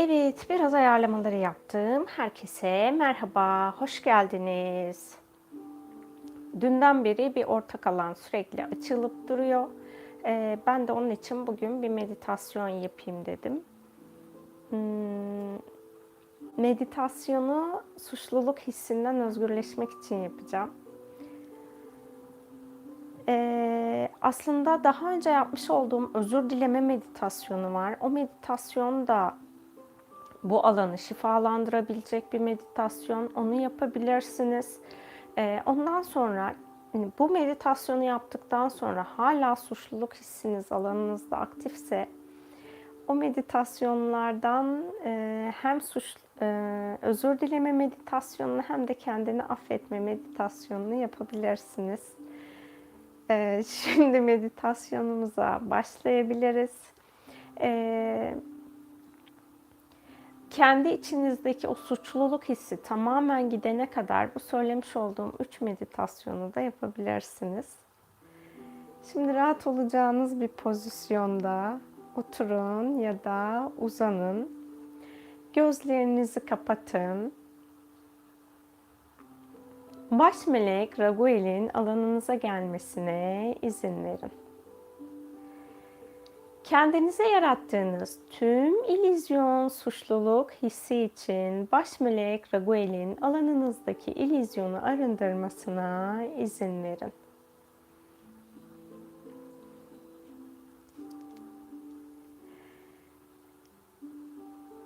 Evet, biraz ayarlamaları yaptım. Herkese merhaba, hoş geldiniz. Dünden beri bir ortak alan sürekli açılıp duruyor. Ee, ben de onun için bugün bir meditasyon yapayım dedim. Hmm, meditasyonu suçluluk hissinden özgürleşmek için yapacağım. Ee, aslında daha önce yapmış olduğum özür dileme meditasyonu var. O meditasyon da bu alanı şifalandırabilecek bir meditasyon. Onu yapabilirsiniz. Ee, ondan sonra hani bu meditasyonu yaptıktan sonra hala suçluluk hissiniz alanınızda aktifse o meditasyonlardan e, hem suç e, özür dileme meditasyonunu hem de kendini affetme meditasyonunu yapabilirsiniz. E, şimdi meditasyonumuza başlayabiliriz. Kendi içinizdeki o suçluluk hissi tamamen gidene kadar bu söylemiş olduğum üç meditasyonu da yapabilirsiniz. Şimdi rahat olacağınız bir pozisyonda oturun ya da uzanın. Gözlerinizi kapatın. Baş melek Raguel'in alanınıza gelmesine izin verin. Kendinize yarattığınız tüm illüzyon, suçluluk hissi için baş melek Raguel'in alanınızdaki illüzyonu arındırmasına izin verin.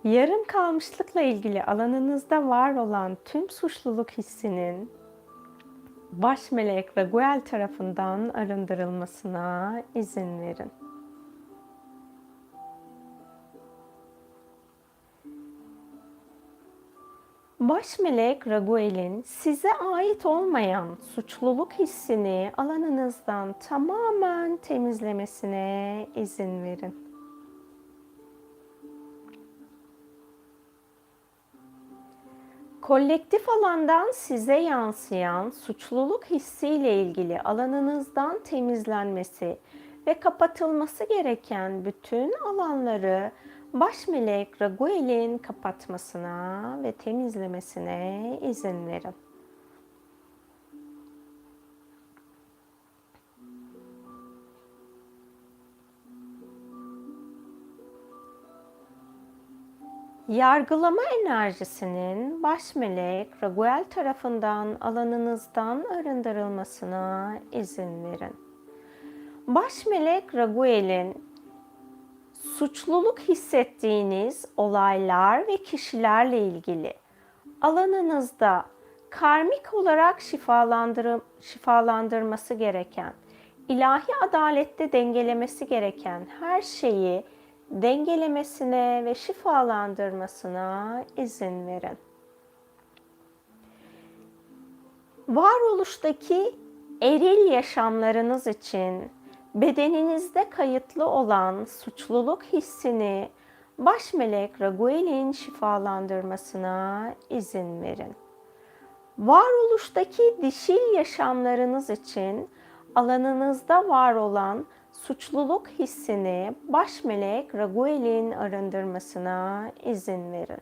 Yarım kalmışlıkla ilgili alanınızda var olan tüm suçluluk hissinin baş melek Raguel tarafından arındırılmasına izin verin. Baş melek Raguel'in size ait olmayan suçluluk hissini alanınızdan tamamen temizlemesine izin verin. Kolektif alandan size yansıyan suçluluk hissiyle ilgili alanınızdan temizlenmesi ve kapatılması gereken bütün alanları baş melek Raguel'in kapatmasına ve temizlemesine izin verin. Yargılama enerjisinin baş melek Raguel tarafından alanınızdan arındırılmasına izin verin. Baş melek Raguel'in suçluluk hissettiğiniz olaylar ve kişilerle ilgili alanınızda karmik olarak şifalandırması gereken, ilahi adalette dengelemesi gereken her şeyi dengelemesine ve şifalandırmasına izin verin. Varoluştaki eril yaşamlarınız için bedeninizde kayıtlı olan suçluluk hissini baş melek Raguel'in şifalandırmasına izin verin. Varoluştaki dişil yaşamlarınız için alanınızda var olan suçluluk hissini baş melek Raguel'in arındırmasına izin verin.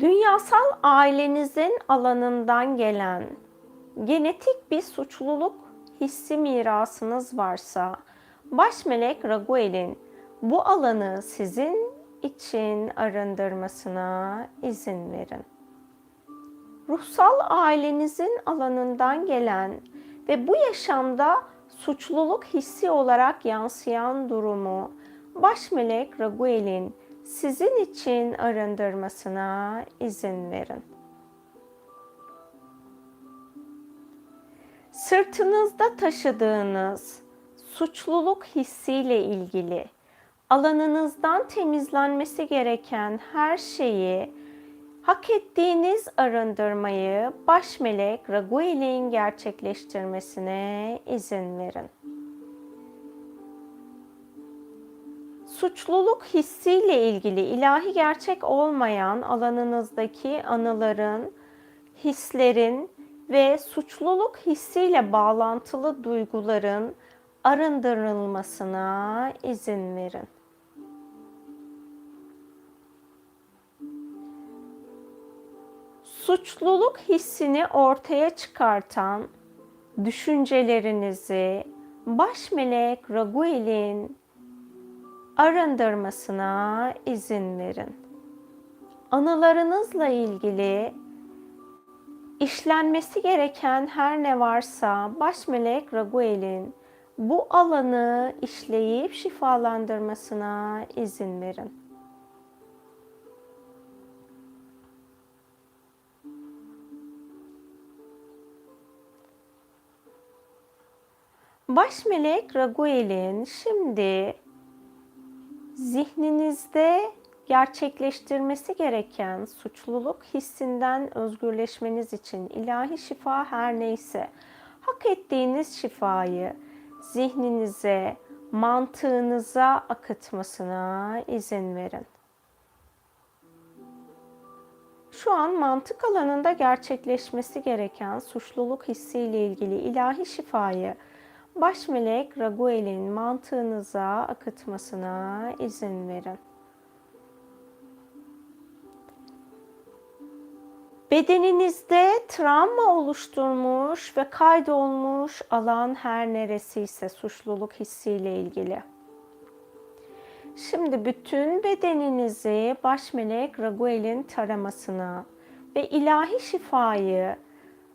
Dünyasal ailenizin alanından gelen genetik bir suçluluk hissi mirasınız varsa baş melek Raguel'in bu alanı sizin için arındırmasına izin verin. Ruhsal ailenizin alanından gelen ve bu yaşamda suçluluk hissi olarak yansıyan durumu baş melek Raguel'in sizin için arındırmasına izin verin. Sırtınızda taşıdığınız suçluluk hissiyle ilgili alanınızdan temizlenmesi gereken her şeyi hak ettiğiniz arındırmayı baş melek Raguel'in gerçekleştirmesine izin verin. Suçluluk hissiyle ilgili ilahi gerçek olmayan alanınızdaki anıların, hislerin ve suçluluk hissiyle bağlantılı duyguların arındırılmasına izin verin. Suçluluk hissini ortaya çıkartan düşüncelerinizi baş melek Raguel'in arındırmasına izin verin. Anılarınızla ilgili işlenmesi gereken her ne varsa baş melek Raguel'in bu alanı işleyip şifalandırmasına izin verin. Baş melek Raguel'in şimdi zihninizde gerçekleştirmesi gereken suçluluk hissinden özgürleşmeniz için ilahi şifa her neyse hak ettiğiniz şifayı zihninize, mantığınıza akıtmasına izin verin. Şu an mantık alanında gerçekleşmesi gereken suçluluk hissiyle ilgili ilahi şifayı baş melek Raguel'in mantığınıza akıtmasına izin verin. Bedeninizde travma oluşturmuş ve kaydolmuş alan her neresiyse suçluluk hissiyle ilgili. Şimdi bütün bedeninizi baş melek Raguel'in taramasına ve ilahi şifayı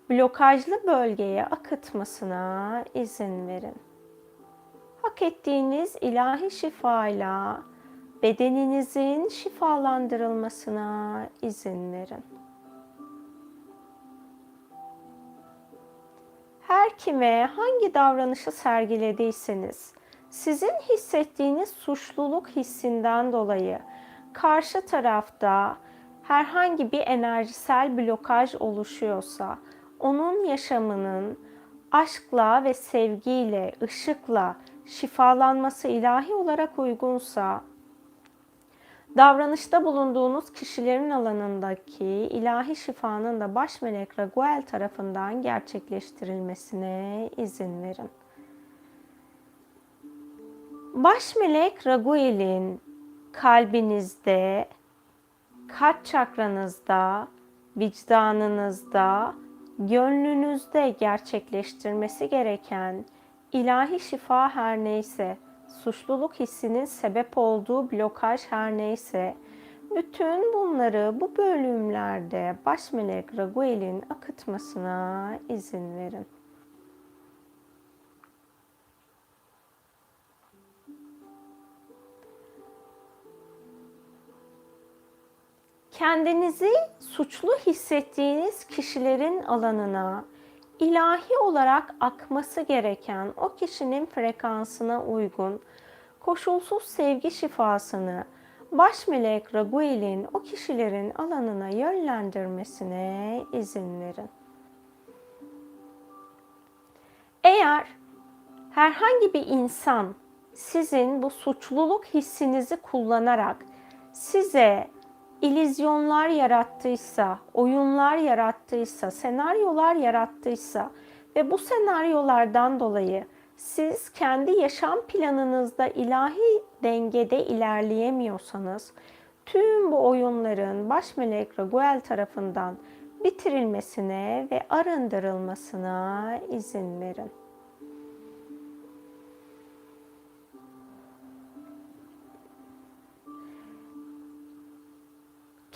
blokajlı bölgeye akıtmasına izin verin. Hak ettiğiniz ilahi şifayla bedeninizin şifalandırılmasına izin verin. Her kime hangi davranışı sergilediyseniz sizin hissettiğiniz suçluluk hissinden dolayı karşı tarafta herhangi bir enerjisel blokaj oluşuyorsa onun yaşamının aşkla ve sevgiyle, ışıkla şifalanması ilahi olarak uygunsa, davranışta bulunduğunuz kişilerin alanındaki ilahi şifanın da baş melek Raguel tarafından gerçekleştirilmesine izin verin. Baş melek Raguel'in kalbinizde, kalp çakranızda, vicdanınızda gönlünüzde gerçekleştirmesi gereken ilahi şifa her neyse, suçluluk hissinin sebep olduğu blokaj her neyse, bütün bunları bu bölümlerde baş melek Raguel'in akıtmasına izin verin. kendinizi suçlu hissettiğiniz kişilerin alanına ilahi olarak akması gereken o kişinin frekansına uygun koşulsuz sevgi şifasını baş melek Raguel'in o kişilerin alanına yönlendirmesine izin verin. Eğer herhangi bir insan sizin bu suçluluk hissinizi kullanarak size ilizyonlar yarattıysa, oyunlar yarattıysa, senaryolar yarattıysa ve bu senaryolardan dolayı siz kendi yaşam planınızda ilahi dengede ilerleyemiyorsanız tüm bu oyunların baş melek Raguel tarafından bitirilmesine ve arındırılmasına izin verin.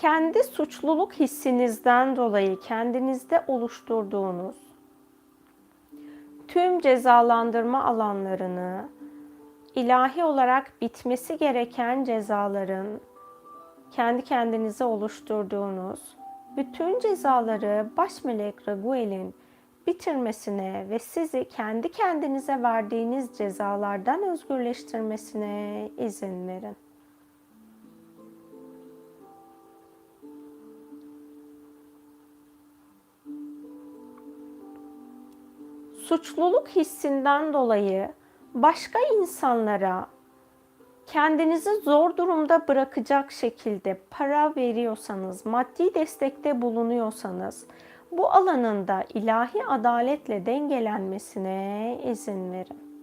Kendi suçluluk hissinizden dolayı kendinizde oluşturduğunuz tüm cezalandırma alanlarını ilahi olarak bitmesi gereken cezaların kendi kendinize oluşturduğunuz bütün cezaları baş melek Raguel'in bitirmesine ve sizi kendi kendinize verdiğiniz cezalardan özgürleştirmesine izin verin. Suçluluk hissinden dolayı başka insanlara kendinizi zor durumda bırakacak şekilde para veriyorsanız, maddi destekte bulunuyorsanız bu alanında ilahi adaletle dengelenmesine izin verin.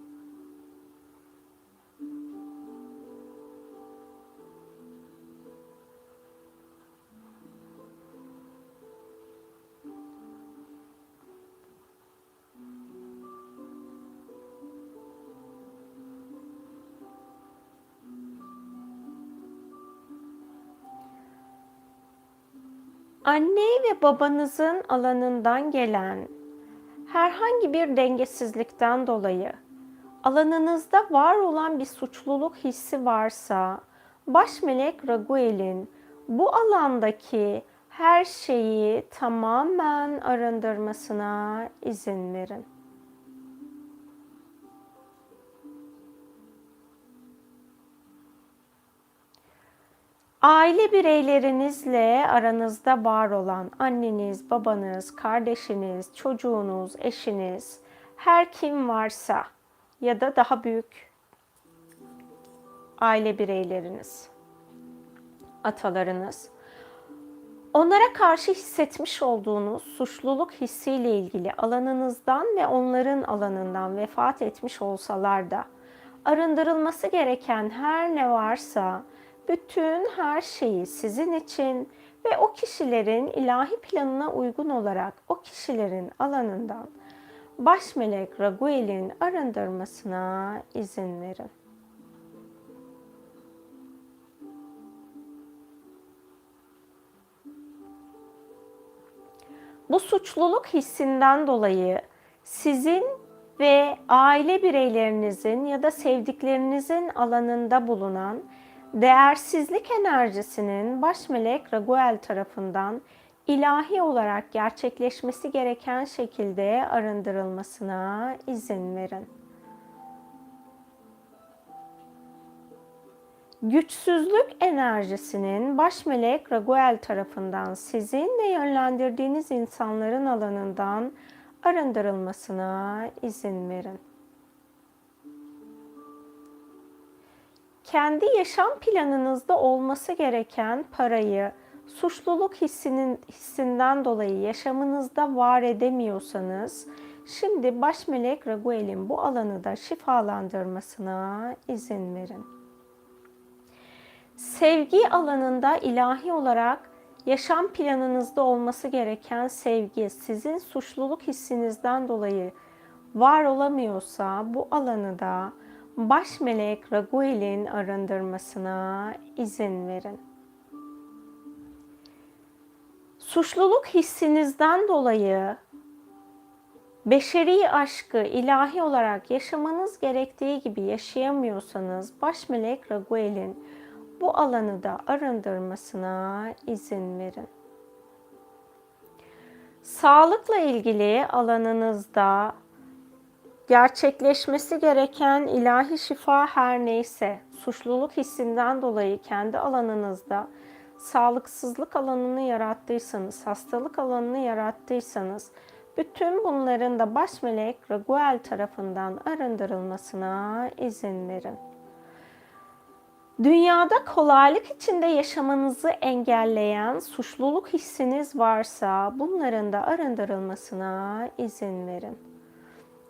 Ve babanızın alanından gelen herhangi bir dengesizlikten dolayı alanınızda var olan bir suçluluk hissi varsa baş melek Raguel'in bu alandaki her şeyi tamamen arındırmasına izin verin. Aile bireylerinizle aranızda var olan anneniz, babanız, kardeşiniz, çocuğunuz, eşiniz, her kim varsa ya da daha büyük aile bireyleriniz, atalarınız, onlara karşı hissetmiş olduğunuz suçluluk hissiyle ilgili alanınızdan ve onların alanından vefat etmiş olsalar da arındırılması gereken her ne varsa bütün her şeyi sizin için ve o kişilerin ilahi planına uygun olarak o kişilerin alanından baş melek Raguel'in arındırmasına izin verin. Bu suçluluk hissinden dolayı sizin ve aile bireylerinizin ya da sevdiklerinizin alanında bulunan değersizlik enerjisinin baş melek Raguel tarafından ilahi olarak gerçekleşmesi gereken şekilde arındırılmasına izin verin. Güçsüzlük enerjisinin baş melek Raguel tarafından sizin ve yönlendirdiğiniz insanların alanından arındırılmasına izin verin. Kendi yaşam planınızda olması gereken parayı suçluluk hissinin hissinden dolayı yaşamınızda var edemiyorsanız şimdi baş melek Raguel'in bu alanı da şifalandırmasına izin verin. Sevgi alanında ilahi olarak yaşam planınızda olması gereken sevgi sizin suçluluk hissinizden dolayı var olamıyorsa bu alanı da baş melek Raguel'in arındırmasına izin verin. Suçluluk hissinizden dolayı beşeri aşkı ilahi olarak yaşamanız gerektiği gibi yaşayamıyorsanız baş melek Raguel'in bu alanı da arındırmasına izin verin. Sağlıkla ilgili alanınızda gerçekleşmesi gereken ilahi şifa her neyse, suçluluk hissinden dolayı kendi alanınızda sağlıksızlık alanını yarattıysanız, hastalık alanını yarattıysanız, bütün bunların da baş melek Raguel tarafından arındırılmasına izin verin. Dünyada kolaylık içinde yaşamanızı engelleyen suçluluk hissiniz varsa bunların da arındırılmasına izin verin.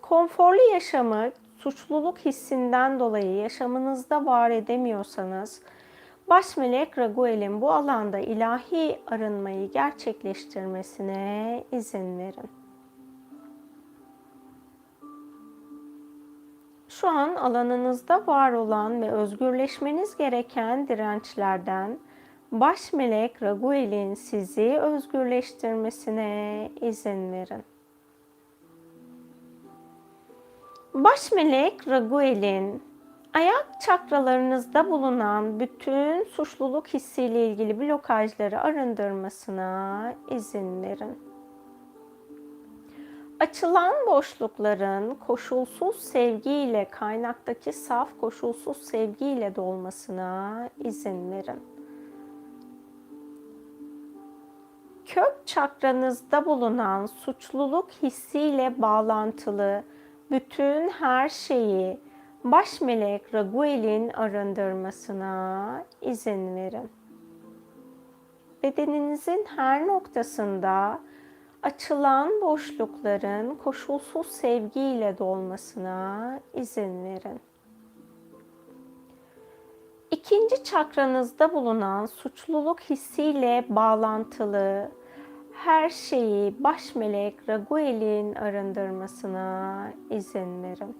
Konforlu yaşamı suçluluk hissinden dolayı yaşamınızda var edemiyorsanız Baş melek Raguel'in bu alanda ilahi arınmayı gerçekleştirmesine izin verin. Şu an alanınızda var olan ve özgürleşmeniz gereken dirençlerden baş melek Raguel'in sizi özgürleştirmesine izin verin. Baş melek Raguel'in ayak çakralarınızda bulunan bütün suçluluk hissiyle ilgili blokajları arındırmasına izin verin. Açılan boşlukların koşulsuz sevgiyle kaynaktaki saf koşulsuz sevgiyle dolmasına izin verin. Kök çakranızda bulunan suçluluk hissiyle bağlantılı bütün her şeyi baş melek Raguel'in arındırmasına izin verin. Bedeninizin her noktasında açılan boşlukların koşulsuz sevgiyle dolmasına izin verin. İkinci çakranızda bulunan suçluluk hissiyle bağlantılı her şeyi baş melek Raguel'in arındırmasına izin verin.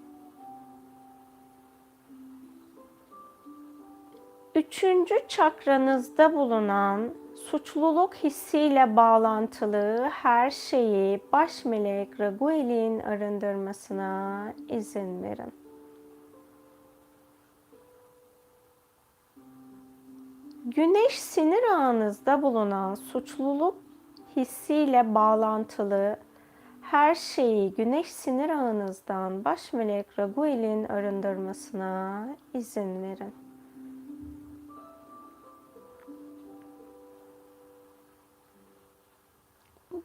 Üçüncü çakranızda bulunan suçluluk hissiyle bağlantılı her şeyi baş melek Raguel'in arındırmasına izin verin. Güneş sinir ağınızda bulunan suçluluk hissiyle bağlantılı her şeyi güneş sinir ağınızdan baş melek Raguel'in arındırmasına izin verin.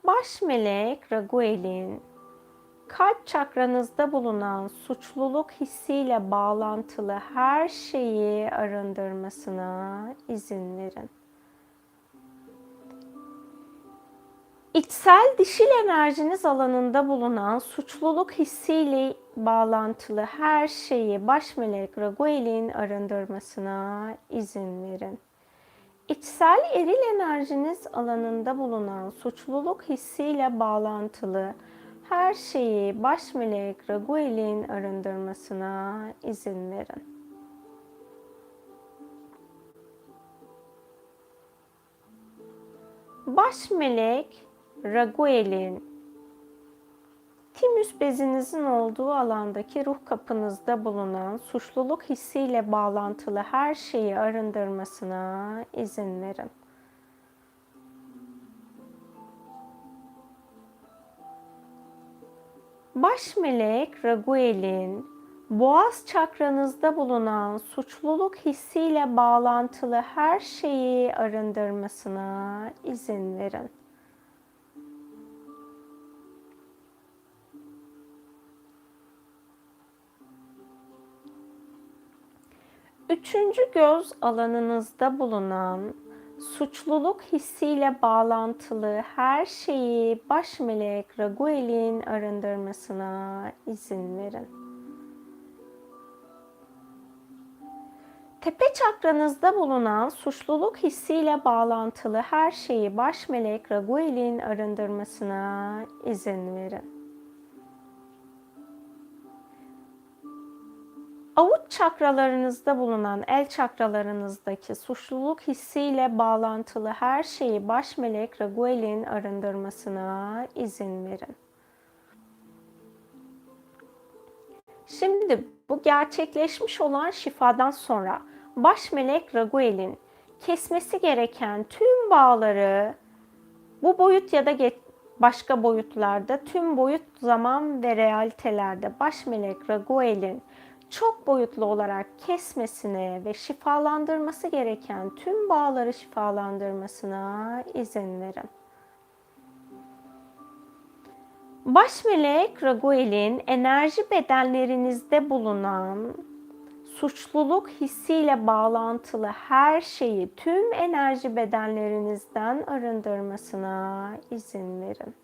Baş melek Raguel'in kalp çakranızda bulunan suçluluk hissiyle bağlantılı her şeyi arındırmasına izin verin. İçsel dişil enerjiniz alanında bulunan suçluluk hissiyle bağlantılı her şeyi baş melek Raguel'in arındırmasına izin verin. İçsel eril enerjiniz alanında bulunan suçluluk hissiyle bağlantılı her şeyi baş melek Raguel'in arındırmasına izin verin. Baş melek Raguel'in timüs bezinizin olduğu alandaki ruh kapınızda bulunan suçluluk hissiyle bağlantılı her şeyi arındırmasına izin verin. Baş melek Raguel'in boğaz çakranızda bulunan suçluluk hissiyle bağlantılı her şeyi arındırmasına izin verin. Üçüncü göz alanınızda bulunan suçluluk hissiyle bağlantılı her şeyi baş melek Raguel'in arındırmasına izin verin. Tepe çakranızda bulunan suçluluk hissiyle bağlantılı her şeyi baş melek Raguel'in arındırmasına izin verin. Avuç çakralarınızda bulunan el çakralarınızdaki suçluluk hissiyle bağlantılı her şeyi baş melek Raguel'in arındırmasına izin verin. Şimdi bu gerçekleşmiş olan şifadan sonra baş melek Raguel'in kesmesi gereken tüm bağları bu boyut ya da başka boyutlarda tüm boyut, zaman ve realitelerde baş melek Raguel'in çok boyutlu olarak kesmesine ve şifalandırması gereken tüm bağları şifalandırmasına izin verin. Baş melek Raguel'in enerji bedenlerinizde bulunan suçluluk hissiyle bağlantılı her şeyi tüm enerji bedenlerinizden arındırmasına izin verin.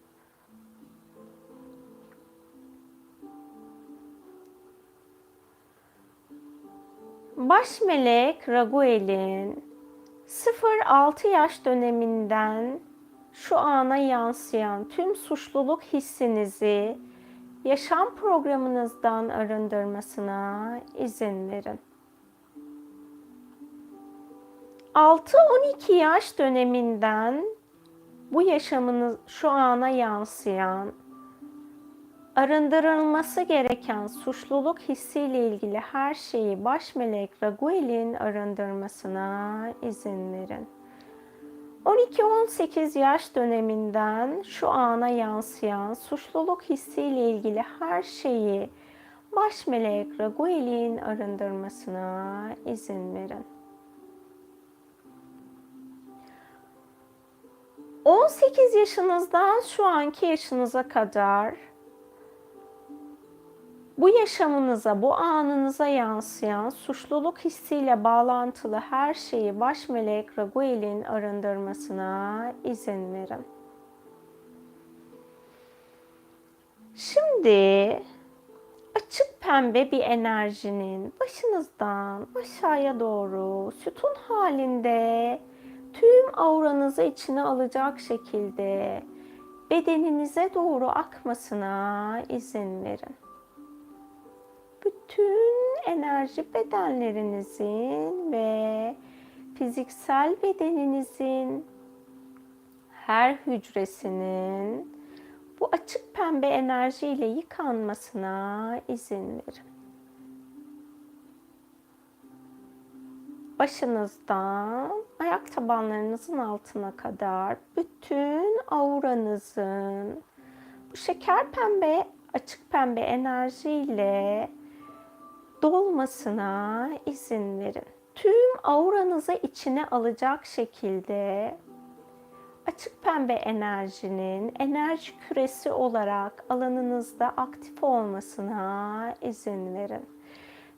Baş melek Raguel'in 0-6 yaş döneminden şu ana yansıyan tüm suçluluk hissinizi yaşam programınızdan arındırmasına izin verin. 6-12 yaş döneminden bu yaşamınız şu ana yansıyan arındırılması gereken suçluluk hissiyle ilgili her şeyi baş melek Raguel'in arındırmasına izin verin. 12-18 yaş döneminden şu ana yansıyan suçluluk hissiyle ilgili her şeyi baş melek Raguel'in arındırmasına izin verin. 18 yaşınızdan şu anki yaşınıza kadar bu yaşamınıza, bu anınıza yansıyan suçluluk hissiyle bağlantılı her şeyi baş melek Raguel'in arındırmasına izin verin. Şimdi açık pembe bir enerjinin başınızdan aşağıya doğru sütun halinde tüm auranızı içine alacak şekilde bedeninize doğru akmasına izin verin bütün enerji bedenlerinizin ve fiziksel bedeninizin her hücresinin bu açık pembe enerjiyle yıkanmasına izin verin. Başınızdan ayak tabanlarınızın altına kadar bütün auranızın bu şeker pembe, açık pembe enerjiyle dolmasına izin verin. Tüm auranızı içine alacak şekilde açık pembe enerjinin enerji küresi olarak alanınızda aktif olmasına izin verin.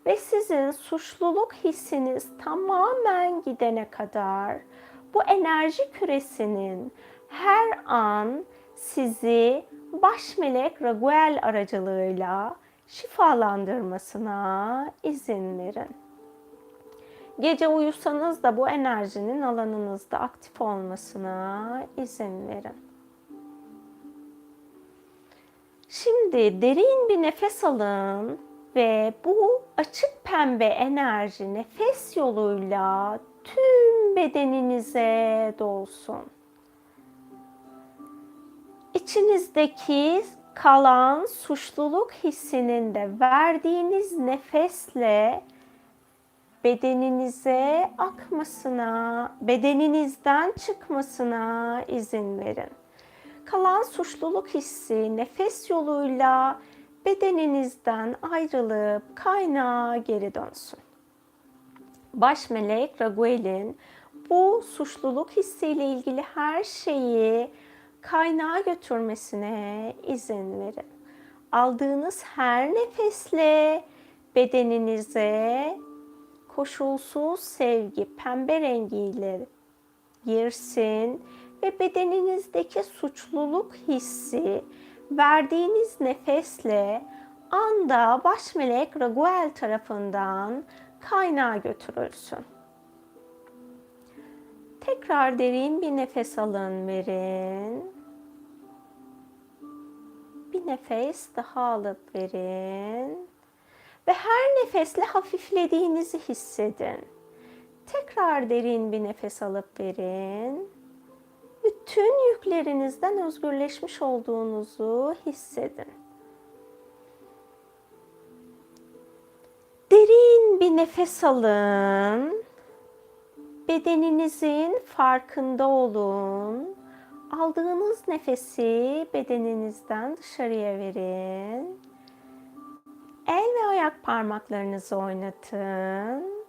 Ve sizin suçluluk hissiniz tamamen gidene kadar bu enerji küresinin her an sizi baş melek Raguel aracılığıyla şifalandırmasına izin verin. Gece uyusanız da bu enerjinin alanınızda aktif olmasına izin verin. Şimdi derin bir nefes alın ve bu açık pembe enerji nefes yoluyla tüm bedeninize dolsun. İçinizdeki kalan suçluluk hissinin de verdiğiniz nefesle bedeninize akmasına, bedeninizden çıkmasına izin verin. Kalan suçluluk hissi nefes yoluyla bedeninizden ayrılıp kaynağa geri dönsün. Baş melek Raguel'in bu suçluluk hissiyle ilgili her şeyi kaynağa götürmesine izin verin. Aldığınız her nefesle bedeninize koşulsuz sevgi pembe rengiyle girsin ve bedeninizdeki suçluluk hissi verdiğiniz nefesle anda baş melek Raguel tarafından kaynağa götürülsün. Tekrar derin bir nefes alın verin. Bir nefes daha alıp verin. Ve her nefesle hafiflediğinizi hissedin. Tekrar derin bir nefes alıp verin. Bütün yüklerinizden özgürleşmiş olduğunuzu hissedin. Derin bir nefes alın. Bedeninizin farkında olun. Aldığınız nefesi bedeninizden dışarıya verin. El ve ayak parmaklarınızı oynatın.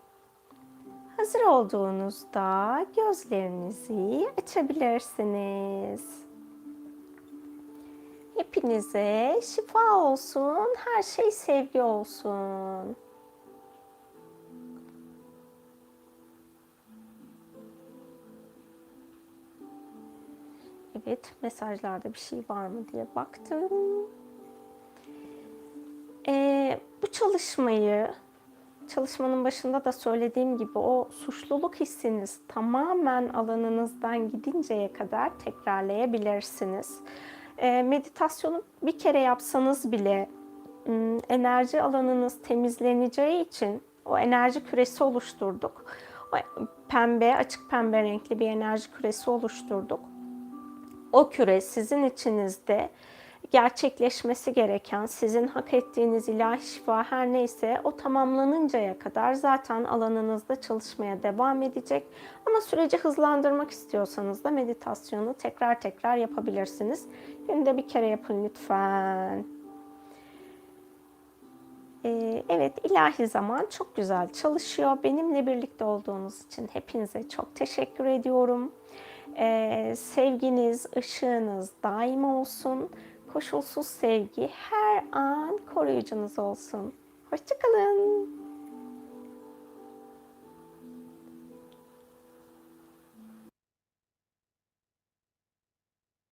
Hazır olduğunuzda gözlerinizi açabilirsiniz. Hepinize şifa olsun, her şey sevgi olsun. Evet, mesajlarda bir şey var mı diye baktım. Ee, bu çalışmayı çalışmanın başında da söylediğim gibi o suçluluk hissiniz tamamen alanınızdan gidinceye kadar tekrarlayabilirsiniz. E, meditasyonu bir kere yapsanız bile enerji alanınız temizleneceği için o enerji küresi oluşturduk. O pembe, açık pembe renkli bir enerji küresi oluşturduk. O küre sizin içinizde gerçekleşmesi gereken, sizin hak ettiğiniz ilahi şifa her neyse o tamamlanıncaya kadar zaten alanınızda çalışmaya devam edecek. Ama süreci hızlandırmak istiyorsanız da meditasyonu tekrar tekrar yapabilirsiniz. Günde bir kere yapın lütfen. Ee, evet ilahi zaman çok güzel çalışıyor. Benimle birlikte olduğunuz için hepinize çok teşekkür ediyorum. Ee, sevginiz, ışığınız daim olsun koşulsuz sevgi her an koruyucunuz olsun. Hoşçakalın.